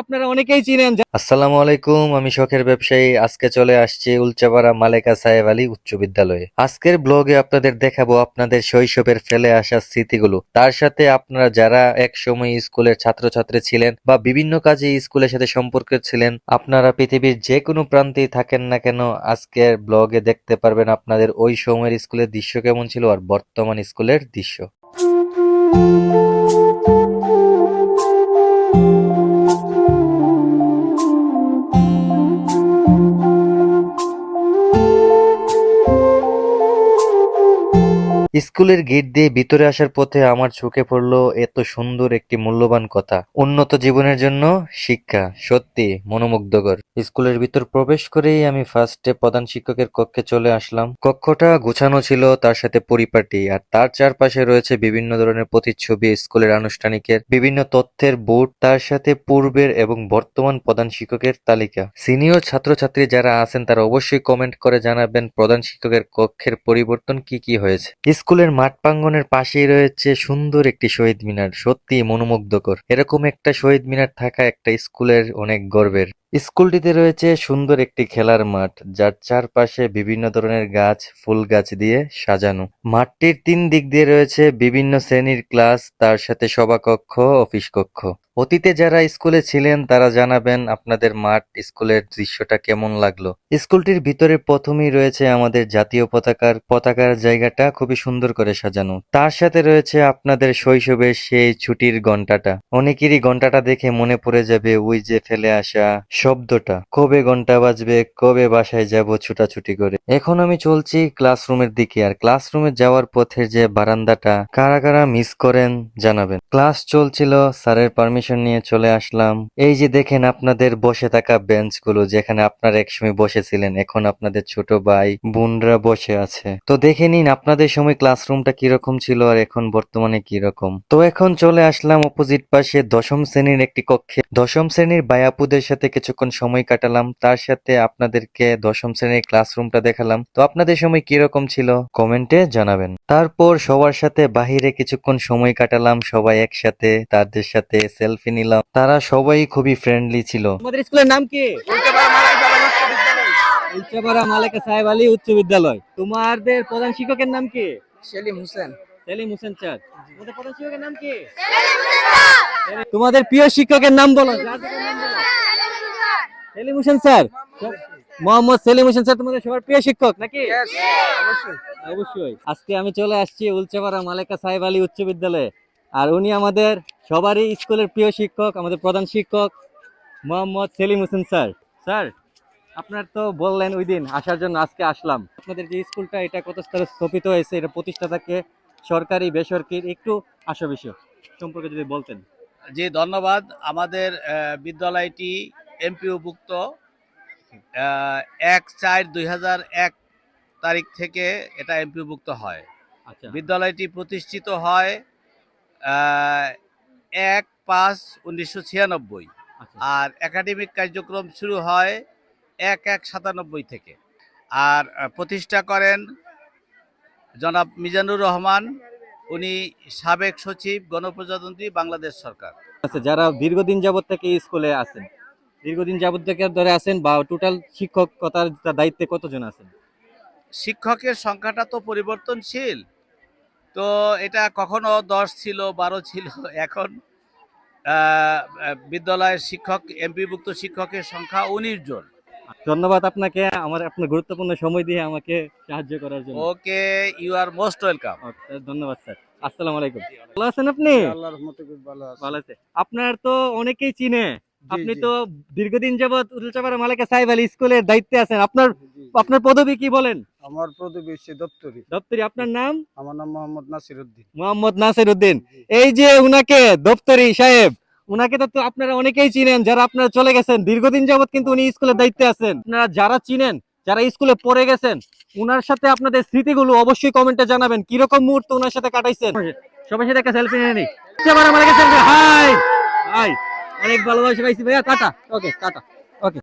আপনারা অনেকেই আসসালামু আলাইকুম, আমি শখের ব্যবসায়ী। আজকে চলে আসছি উলচাপাড়া মালেকা সাহেব আলী উচ্চ আজকের ব্লগে আপনাদের দেখাবো আপনাদের শৈশবের ফেলে স্মৃতিগুলো। তার সাথে আপনারা যারা এক সময় স্কুলের ছাত্রছাত্রী ছিলেন বা বিভিন্ন কাজে স্কুলের সাথে সম্পর্ক ছিলেন, আপনারা পৃথিবীর যে কোনো প্রান্তেই থাকেন না কেন, আজকের ব্লগে দেখতে পারবেন আপনাদের ওই সময়ের স্কুলের দৃশ্য কেমন ছিল আর বর্তমান স্কুলের দৃশ্য। Música স্কুলের গেট দিয়ে ভিতরে আসার পথে আমার চোখে পড়ল এত সুন্দর একটি মূল্যবান কথা। উন্নত জীবনের জন্য শিক্ষা, সত্যি মনোমুগ্ধকর। স্কুলের ভিতর প্রবেশ করেই আমি ফার্স্টে প্রধান শিক্ষকের কক্ষে চলে আসলাম। কক্ষটা গোছানো ছিল, তার সাথে পরিপাটি, আর তার চারপাশে রয়েছে বিভিন্ন ধরনের প্রতিচ্ছবি, স্কুলের আনুষ্ঠানিকের বিভিন্ন তথ্যের বোর্ড, তার সাথে পূর্বের এবং বর্তমান প্রধান শিক্ষকের তালিকা। সিনিয়র ছাত্রছাত্রী যারা আছেন, তারা অবশ্যই কমেন্ট করে জানাবেন প্রধান শিক্ষকের কক্ষের পরিবর্তন কি কি হয়েছে। স্কুলের মাঠ প্রাঙ্গনের পাশেই রয়েছে সুন্দর একটি শহীদ মিনার সত্যি মনোমুগ্ধকর। এরকম একটা শহীদ মিনার থাকা একটা স্কুলের অনেক গর্বের। স্কুলটিতে রয়েছে সুন্দর একটি খেলার মাঠ, যার চারপাশে বিভিন্ন ধরনের গাছ, ফুল গাছ দিয়ে সাজানো। মাঠটির তিন দিক দিয়ে রয়েছে বিভিন্ন শ্রেণির ক্লাস, তার সাথে সভাকক্ষ, অফিস কক্ষ। অতীতে যারা স্কুলে ছিলেন, তারা জানাবেন আপনাদের মাঠ স্কুলের দৃশ্যটা কেমন লাগল। স্কুলটির ভিতরে প্রথমেই রয়েছে আমাদের জাতীয় পতাকার পতাকার জায়গাটা খুবই সুন্দর করে সাজানো। তার সাথে রয়েছে আপনাদের শৈশবের সেই ছুটির ঘন্টাটা অনেকেরই ঘন্টাটা দেখে মনে পড়ে যাবে, ওই যে ফেলে আসা শব্দটা। কবে ঘণ্টা বাজবে, কবে বাসায় যাব ছুটাছুটি করে। এখন আমি চলছি ক্লাসরুমের দিকে আর ক্লাসরুমে যাওয়ার পথের যে বারান্দাটা, কারা কারা মিস করেন জানাবেন। ক্লাস চলছিল, স্যারের পারমিশন নিয়ে চলে আসলাম। এই যে দেখেন আপনাদের বসে থাকা বেঞ্চগুলো, যেখানে আপনারা একসময় বসেছিলেন, এখন আপনাদের ছোট ভাই, বোনরা বসে আছে। তো দেখে নিন আপনাদের সময় ক্লাসরুমটা কীরকম ছিল আর এখন বর্তমানে কীরকম। তো এখন চলে আসলাম অপোজিট পাশে দশম শ্রেণির একটি কক্ষে। দশম শ্রেণির বায়াপুদের সাথে কিছুক্ষণ সময় কাটালাম তার সাথে আপনাদেরকে দশম শ্রেণির ক্লাসরুমটা দেখালাম। তো আপনাদের সময় কীরকম ছিল? কমেন্টে জানাবেন। তারপর সবার সাথে বাহিরে কিছুক্ষণ সময় কাটালাম সবাই একসাথে তাদের সাথে সেলফি নিলাম। তারা সবাই খুবই ফ্রেন্ডলি ছিল। আমাদের স্কুলের নাম কি? উচ্চপাড়া মালেকা সাহেব আলী উচ্চ বিদ্যালয়। তোমাদের প্রধান শিক্ষকের নাম কি? সেলিম হোসেন। সেলিম হোসেন স্যার। তোমাদের প্রধান শিক্ষকের নাম কি? তোমাদের প্রিয় শিক্ষকের বলো। নাম বলো। সেলিম হোসেন স্যার মোহাম্মদ সেলিম হোসেন স্যার তোমাদের সবার প্রিয় শিক্ষক নাকি? অবশ্যই অবশ্যই। আজকে আমি চলে আসছি উলচাপাড়া মালেকা সাহেব আলী উচ্চ বিদ্যালয়ে। আর উনি আমাদের সবারই স্কুলের প্রিয় শিক্ষক আমাদের প্রধান শিক্ষক মোহাম্মদ সেলিম হোসেন স্যার স্যার আপনার তো বললেন ওই দিন আসার জন্য আজকে আসলাম। আপনাদের যে স্কুলটা এটা কত স্তরে স্থাপিত হয়েছে এটা প্রতিষ্ঠাতাকে সরকারি বেসরকারি একটু আশা বিষয় সম্পর্কে যদি বলতেন। জি ধন্যবাদ। আমাদের আহ, বিদ্যালয়টি এমপিওভুক্ত এক চার দুই হাজার এক তারিখ থেকে এটা এমপিওভুক্ত হয়। আচ্ছা। বিদ্যালয়টি প্রতিষ্ঠিত হয় এক পাঁচ উনিশশো ছিয়ানব্বই। আচ্ছা। আর একাডেমিক কার্যক্রম শুরু হয় এক এক সাতানব্বই থেকে। আর প্রতিষ্ঠা করেন জনাব মিজানুর রহমান উনি সাবেক সচিব গণপ্রজাতন্ত্রী বাংলাদেশ সরকার। আচ্ছা যারা দীর্ঘদিন যাবত থেকে স্কুলে আছেন দীর্ঘদিন যাবত থেকে ধরে আছেন বা টোটাল শিক্ষকতার দায়িত্বে কতজন আছেন? শিক্ষকের সংখ্যাটা তো পরিবর্তনশীল। তো এটা কখনো দশ ছিল বারো ছিল এখন আহ, বিদ্যালয়ের শিক্ষক এমপিভুক্ত শিক্ষকের সংখ্যা উনিশ জন। ধন্যবাদ আপনাকে আমার আপনার গুরুত্বপূর্ণ সময় দিয়ে আমাকে সাহায্য করার জন্য। Okay you are most welcome ধন্যবাদ স্যার। আসসালামু আলাইকুম। ভালো আছেন আপনি? আল্লাহর রহমতে খুব ভালো আছে। ভালো আছে। আপনার তো অনেকেই চিনে আপনি তো দীর্ঘদিন যাবত উল্চাপাড়া মালিকা সাহেব আলী স্কুলের দায়িত্বে আছেন। আপনার আপনার পদবি কি বলেন? আমার প্রদীপ হচ্ছে দপ্তরি। দপ্তরি আপনার নাম? আমার নাম মোহাম্মদ নাসির উদ্দিন। মোহাম্মদ নাসির উদ্দিন। এই যে উনাকে দপ্তরি সাহেব উনাকে তো আপনারা অনেকেই চিনেন যারা আপনারা চলে গেছেন দীর্ঘদিন যাবত কিন্তু উনি স্কুলের দায়িত্বে আছেন। আপনারা যারা চিনেন যারা স্কুলে পড়ে গেছেন উনার সাথে আপনাদের স্মৃতিগুলো অবশ্যই কমেন্টে জানাবেন কীরকম মুহূর্ত উনার সাথে কাটাইছেন। সবার সাথে একটা সেলফি নিয়ে নিই। আমার আমার কাছে হাই! হাই! অনেক ভালোবাসা পাইছি ভাইয়া টাটা। ওকে টাটা। ওকে